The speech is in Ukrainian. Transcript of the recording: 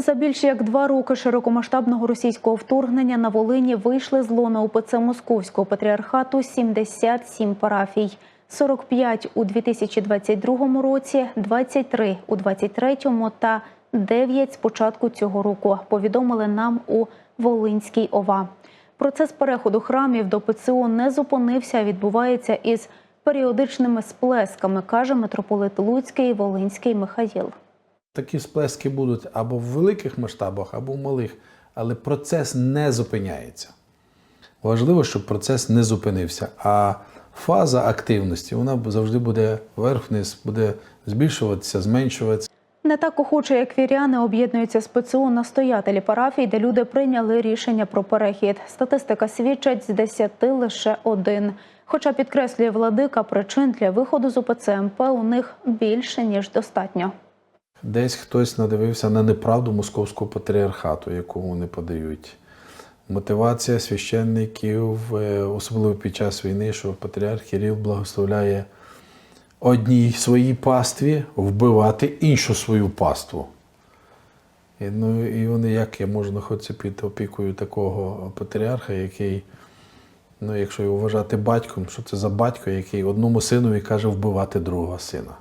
За більш як два роки широкомасштабного російського вторгнення на Волині вийшли з лона УПЦ Московського патріархату 77 парафій. 45 у 2022 році, 23 у 2023 та 9 з початку цього року, повідомили нам у Волинській ОВА. Процес переходу храмів до ПЦУ не зупинився, а відбувається із періодичними сплесками, каже митрополит Луцький Волинський Михаїл. Такі сплески будуть або в великих масштабах, або в малих, але процес не зупиняється. Важливо, щоб процес не зупинився. А фаза активності вона завжди буде вверх-вниз, буде збільшуватися, зменшуватися. Не так охоче, як віряни, об'єднуються з ПЦУ настоятелі парафій, де люди прийняли рішення про перехід. Статистика свідчить з 10 лише один. Хоча підкреслює владика, причин для виходу з УПЦ МП у них більше ніж достатньо. Десь хтось надивився на неправду московського патріархату, яку вони подають. Мотивація священників, е, особливо під час війни, що патріарх Кирил благословляє одній своїй пастві вбивати іншу свою паству. І, ну, і вони як я можу знаходитися під опікою такого патріарха, який, ну, якщо його вважати батьком, що це за батько, який одному синові каже вбивати другого сина.